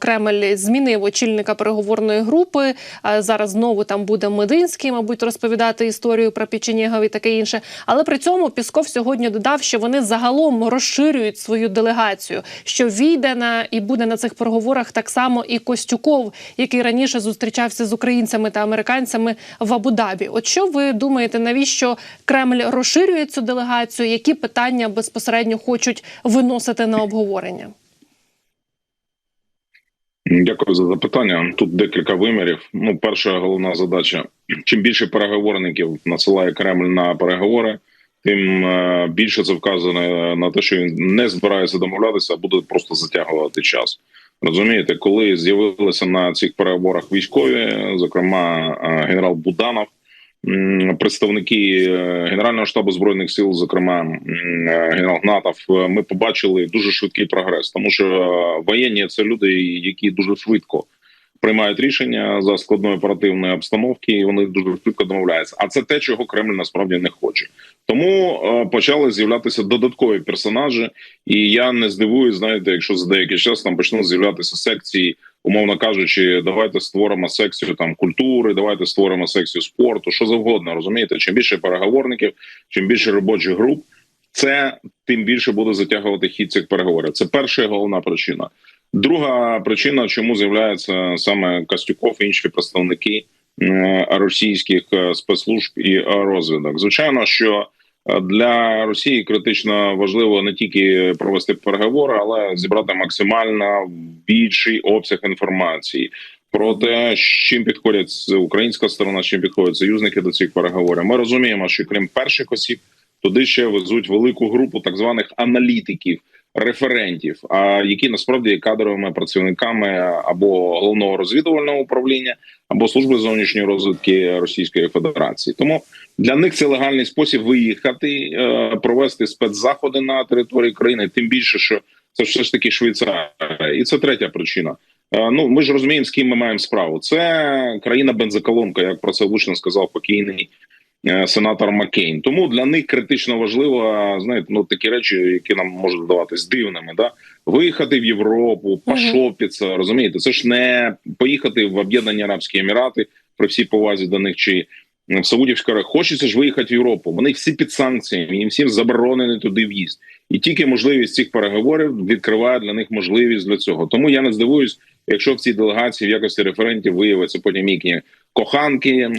Кремль змінив очільника переговорної групи. Зараз знову там буде Мединський, мабуть, розповідати історію про Печенєгов і таке інше. Але при цьому Пісков сьогодні додав, що вони загалом розширюють свою делегацію, що війде на і буде на цих переговорах так само і Костюков, який раніше зустрічався з українцями та американцями в Абу-Дабі. От що ви думаєте, навіщо Кремль розширює цю делегацію? Які питання безпосередньо хочуть виносити на обговорення? Дякую за запитання. Тут декілька вимірів. Ну, перша головна задача: чим більше переговорників насилає Кремль на переговори, тим е, більше це вказане на те, що він не збирається домовлятися, а буде просто затягувати час. Розумієте, коли з'явилися на цих переговорах військові, зокрема е, генерал Буданов, представники е, Генерального штабу збройних сил, зокрема е, генерал Гнатов, е, ми побачили дуже швидкий прогрес, тому що воєнні це люди, які дуже швидко приймають рішення за складної оперативної обстановки, і вони дуже швидко домовляються. А це те, чого Кремль насправді не хоче. Тому почали з'являтися додаткові персонажі, і я не здивуюсь, знаєте, якщо за деякий час там почнуть з'являтися секції, умовно кажучи, давайте створимо секцію там культури, давайте створимо секцію спорту, що завгодно. Розумієте, чим більше переговорників, чим більше робочих груп, це тим більше буде затягувати хід цих переговорів. Це перша і головна причина. Друга причина, чому з'являється саме Костюков і інші представники російських е, спецслужб і е, розвідок. Звичайно, що для Росії критично важливо не тільки провести переговори, але зібрати максимально більший обсяг інформації. Про те, з чим підходять українська сторона, з чим підходять союзники до цих переговорів. Ми розуміємо, що крім перших осіб, туди ще везуть велику групу так званих аналітиків, референтів, а які насправді є кадровими працівниками або головного розвідувального управління, або служби зовнішньої розвідки Російської Федерації. Тому для них це легальний спосіб виїхати, е, провести спецзаходи на території країни. Тим більше, що це все ж таки Швейцарія, і це третя причина. Е, Ну ми ж розуміємо, з ким ми маємо справу. Це країна бензоколонка, як про це влучно сказав покійний сенатор Маккейн. Тому для них критично важливо знаєте, ну такі речі, які нам можуть здаватись дивними, да виїхати в Європу, пошопитися, розумієте, це ж не поїхати в Об'єднані Арабські Емірати при всій повазі до них чи в Саудівську Аравію. Хочеться ж виїхати в Європу. Вони всі під санкціями, їм всім заборонений туди в'їзд. І тільки можливість цих переговорів відкриває для них можливість для цього. Тому я не здивуюсь, якщо в цій делегації в якості референтів виявиться потім їхні коханки,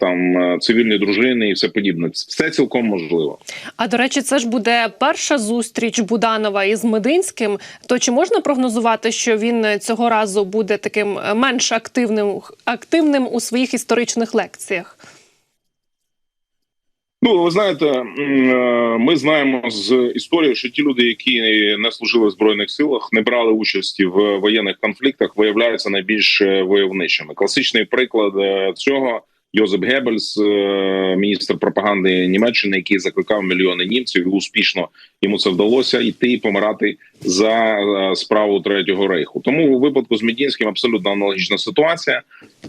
там е, цивільні дружини і все подібне. Все цілком можливо. А до речі, це ж буде перша зустріч Буданова із Мединським. То чи можна прогнозувати, що він цього разу буде таким е, менш активним активним у своїх історичних лекціях? Ну, ви знаєте, е, ми знаємо з історії, що ті люди, які не служили в збройних силах, не брали участі в воєнних конфліктах, виявляються найбільш е, войовничими. Класичний приклад е, цього Йозеп Геббельс, е, міністр пропаганди Німеччини, який закликав мільйони німців, і успішно йому це вдалося йти і помирати за е, справу третього рейху. Тому у випадку з Медінським абсолютно аналогічна ситуація.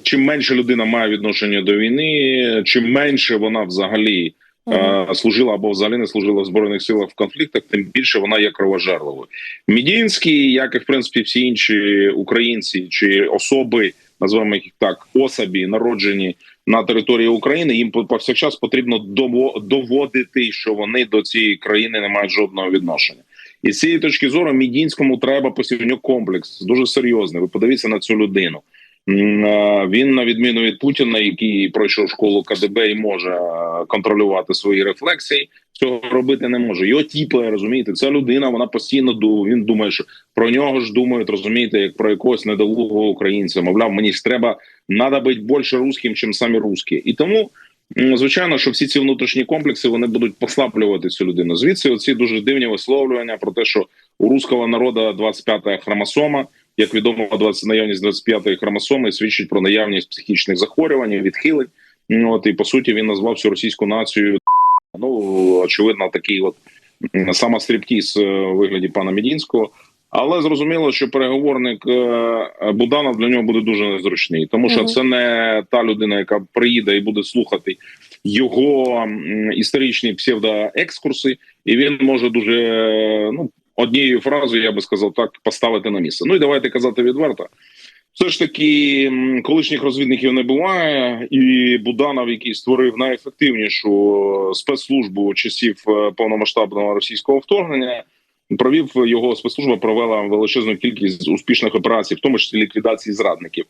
Чим менше людина має відношення до війни, чим менше вона взагалі е, служила або взагалі не служила в збройних силах в конфліктах, тим більше вона є кровожерливою. Мідінський, як і в принципі всі інші українці чи особи, називаємо їх так, особі народжені на території України. Їм повсякчас потрібно дово- доводити, що вони до цієї країни не мають жодного відношення. І з цієї точки зору Мідінському треба посівню комплекс дуже серйозний. Ви подивіться на цю людину. Е, Він, на відміну від Путіна, який пройшов школу КДБ і може е, контролювати свої рефлексії, цього робити не може. Його тіпає, розумієте, ця людина, вона постійно він думає, що про нього ж думають, розумієте, як про якогось недолугого українця. Мовляв, мені ж треба треба бути більше русським, ніж самі русські. І тому, звичайно, що всі ці внутрішні комплекси вони будуть послаблювати цю людину. Звідси оці дуже дивні висловлювання про те, що у руського народу 25-та хромосома, як відомо, 20, наявність 25-ї хромосоми свідчить про наявність психічних захворювань, відхилень. Ну, От і по суті він назвав всю російську націю. Ну очевидно, такий от м, самостріптіз е, у вигляді пана Медінського. Але зрозуміло, що переговорник е, Буданов для нього буде дуже незручний, тому що це не та людина, яка приїде і буде слухати його історичні псевдоекскурси, і він може дуже е, ну однією фразою я би сказав так: поставити на місце. Ну і давайте казати відверто. Все ж таки, колишніх розвідників не буває, і Буданов, який створив найефективнішу спецслужбу часів е, повномасштабного російського вторгнення, провів його спецслужба провела величезну кількість успішних операцій, в тому числі ліквідації зрадників.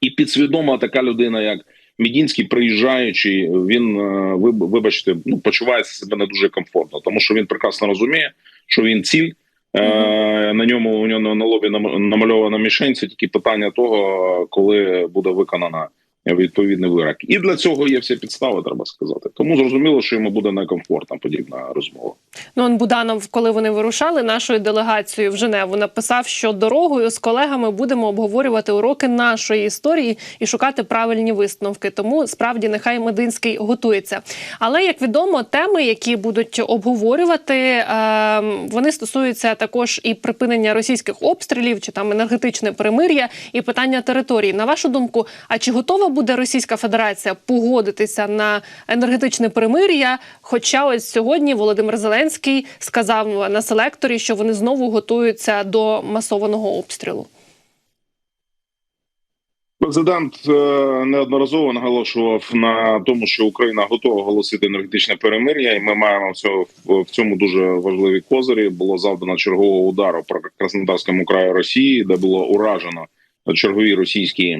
І підсвідомо така людина, як Мідінський, приїжджаючи, він е, вибачте, ну почувається себе не дуже комфортно, тому що він прекрасно розуміє, що він ціль. Е, На ньому у нього на лобі нам- намальована мішень. Це тільки питання того, коли буде виконана відповідний вирок. І для цього є всі підстави, треба сказати. Тому зрозуміло, що йому буде некомфортна подібна розмова. Ну, он Буданов, коли вони вирушали нашою делегацією в Женеву, написав, що дорогою з колегами будемо обговорювати уроки нашої історії і шукати правильні висновки. Тому справді нехай Мединський готується. Але як відомо, теми, які будуть обговорювати, е, вони стосуються також і припинення російських обстрілів, чи там енергетичне перемир'я, і питання території. На вашу думку, а чи готова буде Російська Федерація погодитися на енергетичне перемир'я? Хоча ось сьогодні Володимир Зеленський сказав на селекторі, що вони знову готуються до масованого обстрілу. Президент е, неодноразово наголошував на тому, що Україна готова оголосити енергетичне перемир'я, і ми маємо в цьому дуже важливі козирі. Було завдано чергового удару по Краснодарському краю Росії, де було уражено чергові російські е,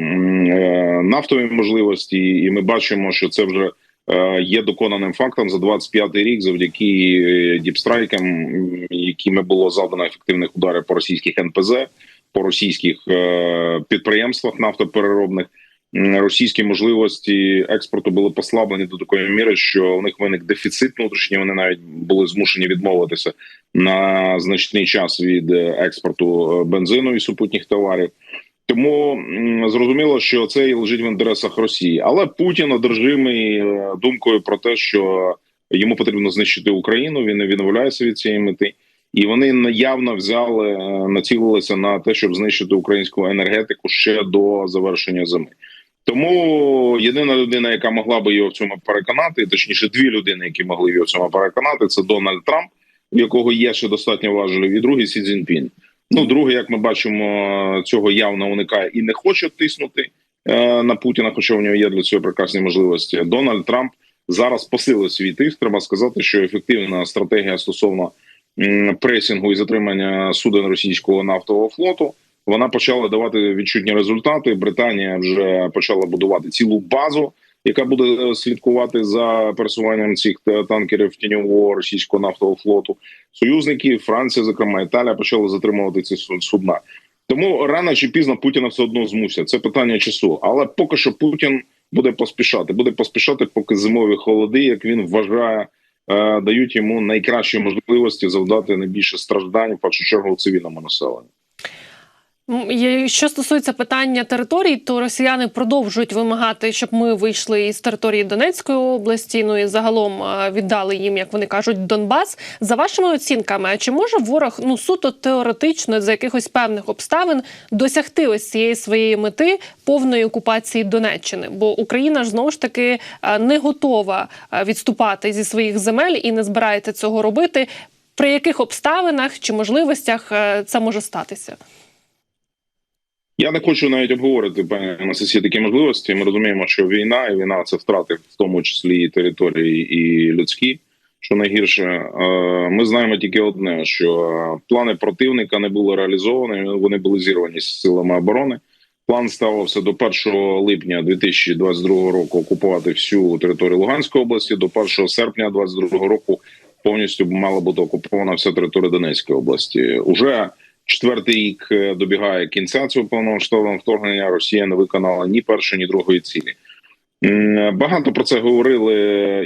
нафтові можливості, і ми бачимо, що це вже е, є доконаним фактом за 25-й рік, завдяки е, діпстрайкам, якими було завдано ефективних ударів по російських НПЗ, по російських підприємствах нафтопереробних. Російські можливості експорту були послаблені до такої міри, що у них виник дефіцит внутрішній. Вони навіть були змушені відмовитися на значний час від експорту бензину і супутніх товарів. Тому зрозуміло, що це і лежить в інтересах Росії, але Путін одержимий е, думкою про те, що йому потрібно знищити Україну. Він не відмовляється від цієї мети, і вони явно взяли е, націлилися на те, щоб знищити українську енергетику ще до завершення зими. Тому єдина людина, яка могла би його в цьому переконати, точніше, дві людини, які могли його в цьому переконати, це Дональд Трамп, в якого є ще достатньо важелів, і другий Сі Цзіньпін. Ну, друге, як ми бачимо, цього явно уникає і не хоче тиснути е, на Путіна, хоча в нього є для цього прекрасні можливості. Дональд Трамп зараз посилив свій тиск. Треба сказати, що ефективна стратегія стосовно м, пресінгу і затримання суден російського нафтового флоту. Вона почала давати відчутні результати. Британія вже почала будувати цілу базу, яка буде е, слідкувати за пересуванням цих е, танкерів тіньового російського нафтового флоту. Союзники Франція, зокрема Італія, почали затримувати ці судна. Тому рано чи пізно Путіна все одно змусять. Це питання часу. Але поки що Путін буде поспішати. Буде поспішати, поки зимові холоди, як він вважає, е, дають йому найкращі можливості завдати найбільше страждань в першу чергу цивільному населенню. Що стосується питання територій, то росіяни продовжують вимагати, щоб ми вийшли із території Донецької області. Ну і загалом віддали їм, як вони кажуть, Донбас. За вашими оцінками, чи може ворог ну суто теоретично за якихось певних обставин досягти ось цієї своєї мети повної окупації Донеччини? Бо Україна ж знову ж таки не готова відступати зі своїх земель і не збирається цього робити. При яких обставинах чи можливостях е, це може статися? Я не хочу навіть обговорити пані Анастасія, такі можливості. Ми розуміємо, що війна і війна це втрати, в тому числі і території, і людські. Що найгірше, е, ми знаємо тільки одне: що плани противника не були реалізовані. Вони були зірвані з силами оборони. План ставився до 1 липня 2022 року окупувати всю територію Луганської області. До 1 серпня 2022 року повністю мала бути окупована вся територія Донецької області. Уже четвертий рік е, добігає кінця цього повномасштабного вторгнення. Росія не виконала ні першої, ні другої цілі. Багато про це говорили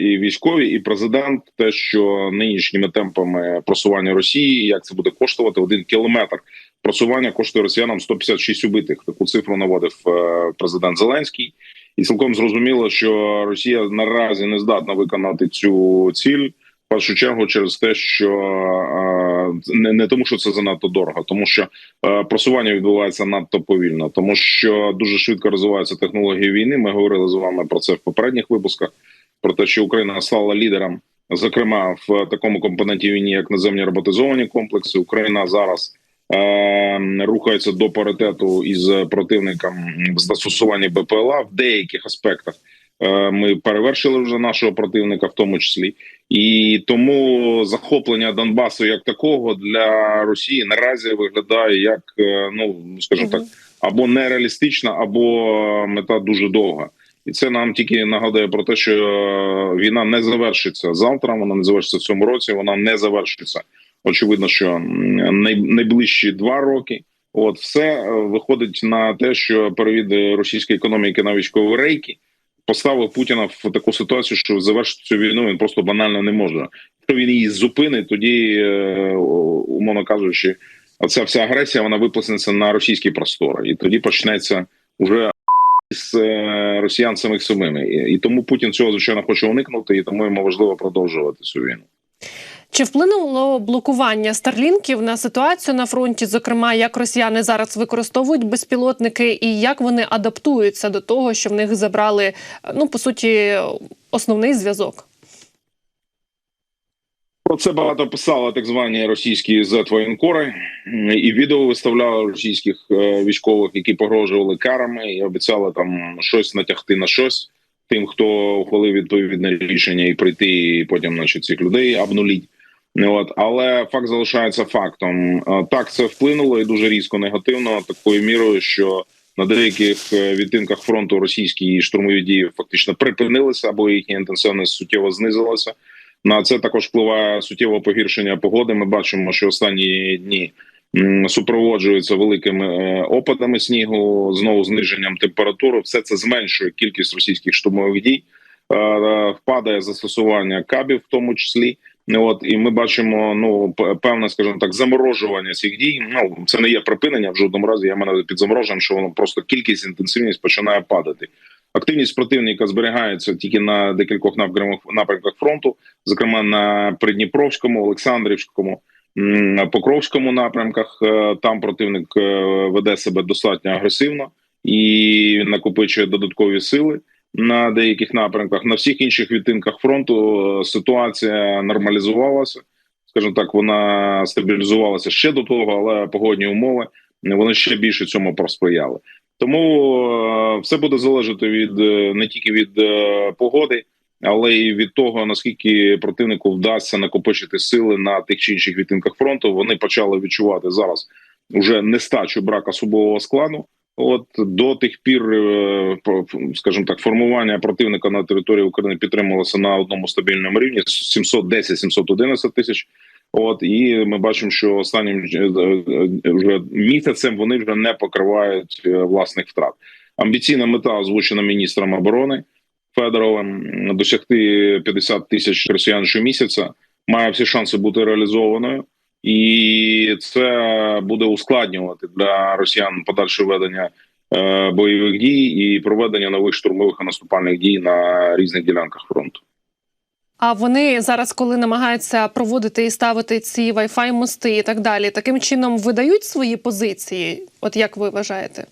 і військові, і президент. Те, що нинішніми темпами просування Росії, як це буде коштувати один кілометр просування коштує росіянам 156 убитих. Таку цифру наводив е, президент Зеленський, і цілком зрозуміло, що Росія наразі не здатна виконати цю ціль. В першу чергу через те, що е, не, не тому, що це занадто дорого, тому що е, просування відбувається надто повільно, тому що дуже швидко розвиваються технології війни. Ми говорили з вами про це в попередніх випусках. Про те, що Україна стала лідером зокрема в такому компоненті війні, як наземні роботизовані комплекси. Україна зараз е, рухається до паритету із противником в застосуванні БПЛА в деяких аспектах. Е, Ми перевершили вже нашого противника, в тому числі, і тому захоплення Донбасу як такого для Росії наразі виглядає як е, ну скажімо так, або нереалістична, або мета дуже довга. І це нам тільки нагадує про те, що е, війна не завершиться завтра. Вона не завершиться в цьому році. Вона не завершиться. Очевидно, що найближчі два роки. От все е, виходить на те, що перевід російської економіки на військові рейки поставив Путіна в таку ситуацію, що завершити цю війну він просто банально не може. Якщо він її зупинить, тоді е, умовно кажучи, оця вся агресія вона виплеснеться на російські простори, і тоді почнеться уже з е, росіян самих самими. І тому Путін цього звичайно хоче уникнути, і тому йому важливо продовжувати цю війну. Чи вплинуло блокування старлінків на ситуацію на фронті? Зокрема, як росіяни зараз використовують безпілотники, і як вони адаптуються до того, що в них забрали ну по суті основний зв'язок? Про це багато писали так звані російські зетвоєнкори, і відео виставляли російських е, військових, які погрожували карами і обіцяли там щось натягти на щось тим, хто ухвалив відповідне рішення і прийти, і потім, значить, цих людей обнуліть. От але факт залишається фактом. Е, Так, це вплинуло і дуже різко негативно, такою мірою, що на деяких е, відтинках фронту російські штурмові дії фактично припинилися або їхня інтенсивність суттєво знизилася. На це також впливає суттєве погіршення погоди. Ми бачимо, що останні дні супроводжуються великими е, опадами снігу, знову зниженням температури. Все це зменшує кількість російських штурмових дій. Впадає застосування кабів, в тому числі. От і ми бачимо ну певне, скажімо так, заморожування цих дій. Ну це не є припинення в жодному разі. Я мене під замороженням, що воно просто кількість інтенсивність починає падати. Активність противника зберігається тільки на декількох напрямках напрямках фронту, зокрема на Придніпровському, Олександрівському, Покровському напрямках. Е, Там противник е, веде себе достатньо агресивно і накопичує додаткові сили на деяких напрямках. На всіх інших відтинках фронту е, ситуація нормалізувалася. Скажімо так, вона стабілізувалася ще до того, але погодні умови е, вони ще більше цьому просприяли. Тому е, все буде залежати від не тільки від погоди, але й від того наскільки противнику вдасться накопичити сили на тих чи інших відтинках фронту. Вони почали відчувати зараз уже нестачу брак особового складу. От до тих пір, е, скажімо так, формування противника на території України підтримувалося на одному стабільному рівні 710-711 тисяч. От і ми бачимо, що останнім е, е, вже місяцем вони вже не покривають власних втрат. Амбіційна мета озвучена міністром оборони Федоровим досягти 50 тисяч росіян щомісяця має всі шанси бути реалізованою, і це буде ускладнювати для росіян подальше ведення е, бойових дій і проведення нових штурмових і наступальних дій на різних ділянках фронту. А вони зараз, коли намагаються проводити і ставити ці Wi-Fi мости і так далі, таким чином видають свої позиції. От як ви вважаєте?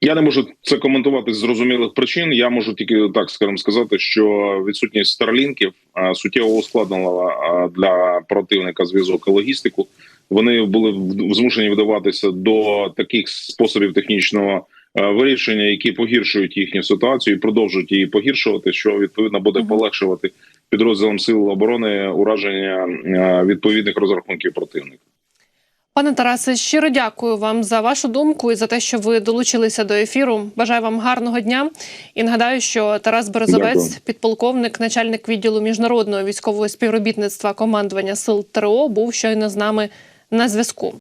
Я не можу це коментувати з зрозумілих причин. Я можу тільки так скажімо, сказати, що відсутність старлінків суттєво ускладнила для противника зв'язок і логістику. Вони були змушені вдаватися до таких способів технічного е, вирішення, які погіршують їхню ситуацію і продовжують її погіршувати, що відповідно буде полегшувати підрозділам сил оборони ураження е, відповідних розрахунків противника. Пане Тарасе, щиро дякую вам за вашу думку і за те, що ви долучилися до ефіру. Бажаю вам гарного дня. І нагадаю, що Тарас Березовець, Дякую. підполковник, начальник відділу міжнародного військового співробітництва командування сил ТРО, був щойно з нами на зв'язку.